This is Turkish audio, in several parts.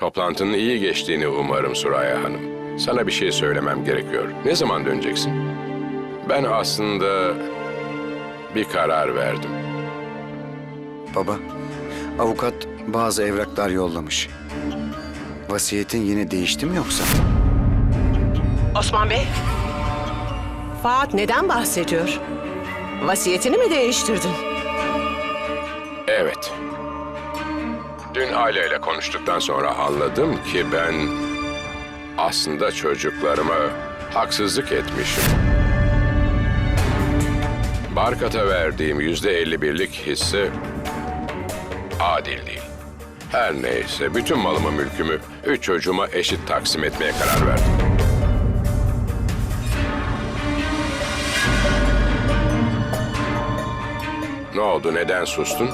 Toplantının iyi geçtiğini umarım Suraya Hanım. Sana bir şey söylemem gerekiyor. Ne zaman döneceksin? Ben aslında bir karar verdim. Baba, avukat bazı evraklar yollamış. Vasiyetin yine değişti mi yoksa? Osman Bey. Faat neden bahsediyor? Vasiyetini mi değiştirdin? Evet. Dün aileyle konuştuktan sonra anladım ki ben aslında çocuklarıma haksızlık etmişim. Barkat'a verdiğim yüzde elli birlik hisse adil değil. Her neyse bütün malımı mülkümü üç çocuğuma eşit taksim etmeye karar verdim. Ne oldu neden sustun?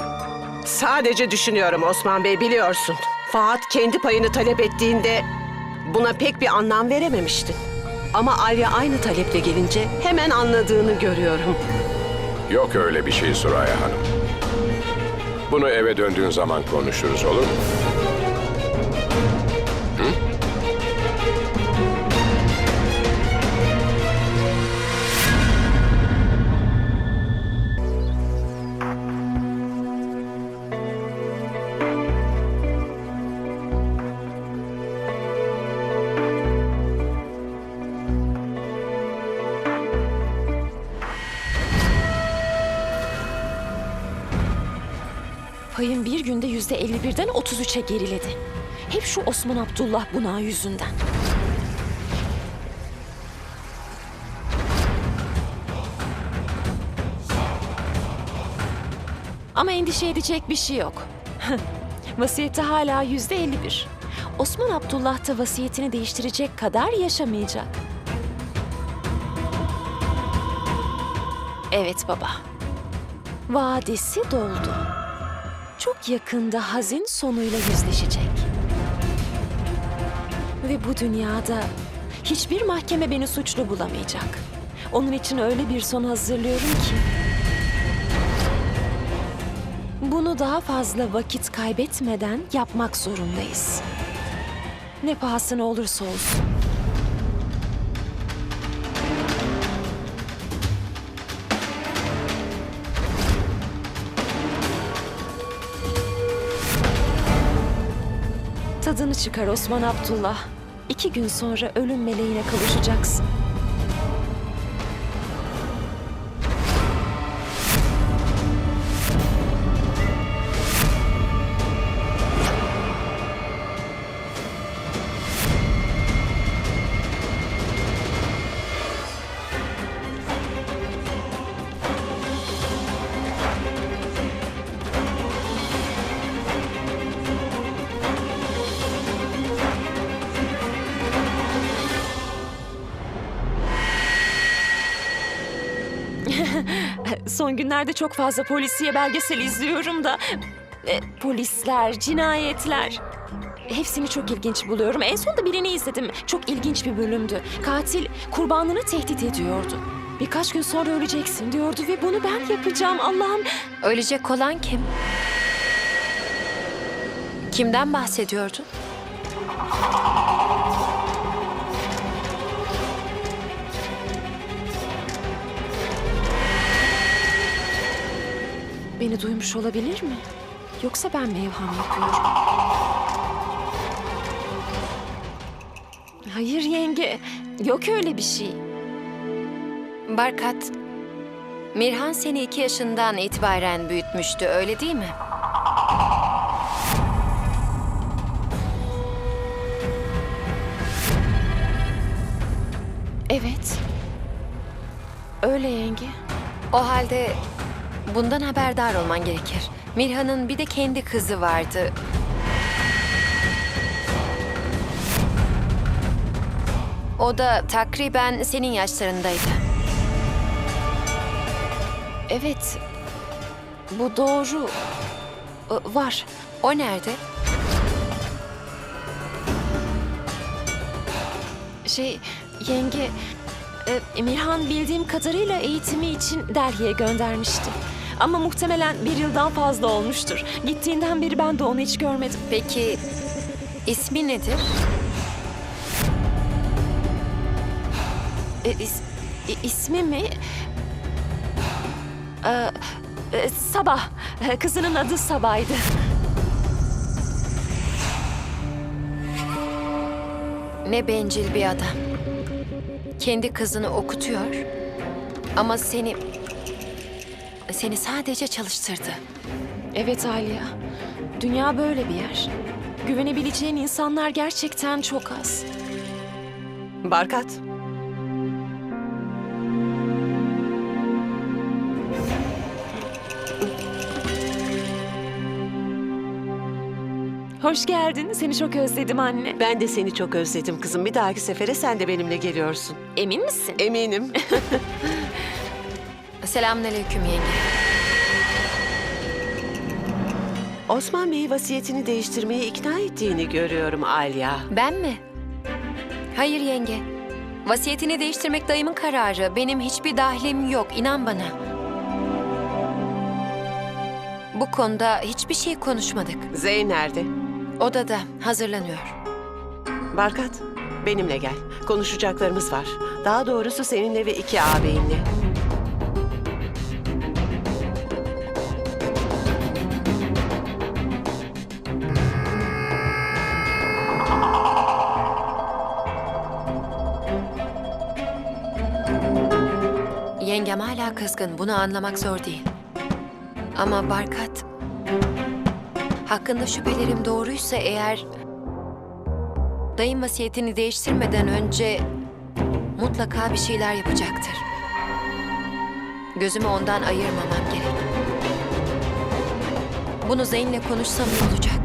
Sadece düşünüyorum Osman Bey biliyorsun. Faat kendi payını talep ettiğinde buna pek bir anlam verememiştin. Ama Alya aynı taleple gelince hemen anladığını görüyorum. Yok öyle bir şey Suraya Hanım. Bunu eve döndüğün zaman konuşuruz olur mu? Payın bir günde yüzde 51'den 33'e geriledi. Hep şu Osman Abdullah bunağı yüzünden. Ama endişe edecek bir şey yok. Vasiyeti hala yüzde 51. Osman Abdullah da vasiyetini değiştirecek kadar yaşamayacak. Evet baba. Vadesi doldu çok yakında hazin sonuyla yüzleşecek. Ve bu dünyada hiçbir mahkeme beni suçlu bulamayacak. Onun için öyle bir son hazırlıyorum ki... Bunu daha fazla vakit kaybetmeden yapmak zorundayız. Ne pahasına olursa olsun. Tadını çıkar Osman Abdullah. İki gün sonra ölüm meleğine kavuşacaksın. Son günlerde çok fazla polisiye belgesel izliyorum da... e, polisler, cinayetler... Hepsini çok ilginç buluyorum. En son da birini izledim. Çok ilginç bir bölümdü. Katil kurbanını tehdit ediyordu. Birkaç gün sonra öleceksin diyordu ve bunu ben yapacağım Allah'ım. Ölecek olan kim? Kimden bahsediyordun? Beni duymuş olabilir mi? Yoksa ben mi evham yapıyorum? Hayır yenge. Yok öyle bir şey. Barkat, Mirhan seni iki yaşından itibaren büyütmüştü, öyle değil mi? Evet. Öyle yenge. O halde bundan haberdar olman gerekir. Mirhan'ın bir de kendi kızı vardı. O da takriben senin yaşlarındaydı. Evet. Bu doğru. Var. O nerede? Şey yenge e, Emirhan bildiğim kadarıyla eğitimi için Delhi'ye göndermişti. Ama muhtemelen bir yıldan fazla olmuştur. Gittiğinden beri ben de onu hiç görmedim. Peki İsmi nedir? E, is, i- ismi mi? Ee, e, Sabah. E, Kızının adı Sabah'ydı. Ne bencil bir adam. Kendi kızını okutuyor ama seni seni sadece çalıştırdı. Evet Aliya. Dünya böyle bir yer. Güvenebileceğin insanlar gerçekten çok az. Barkat, Hoş geldin. Seni çok özledim anne. ben de seni çok özledim kızım. Bir dahaki sefere sen de benimle geliyorsun. Emin misin? Eminim. Selamünaleyküm yenge. Osman Bey'i vasiyetini değiştirmeye ikna ettiğini görüyorum Alya. Ben mi? Hayır yenge. Vasiyetini değiştirmek dayımın kararı. Benim hiçbir dahlim yok, inan bana. Bu konuda hiçbir şey konuşmadık. Zeyn nerede? Odada hazırlanıyor. Barkat, benimle gel. Konuşacaklarımız var. Daha doğrusu seninle ve iki ağabeyinle. Yengem hala kızgın. Bunu anlamak zor değil. Ama Barkat... Hakkında şüphelerim doğruysa eğer... Dayım vasiyetini değiştirmeden önce... Mutlaka bir şeyler yapacaktır. Gözümü ondan ayırmamam gerek. Bunu Zeyn'le konuşsam iyi olacak.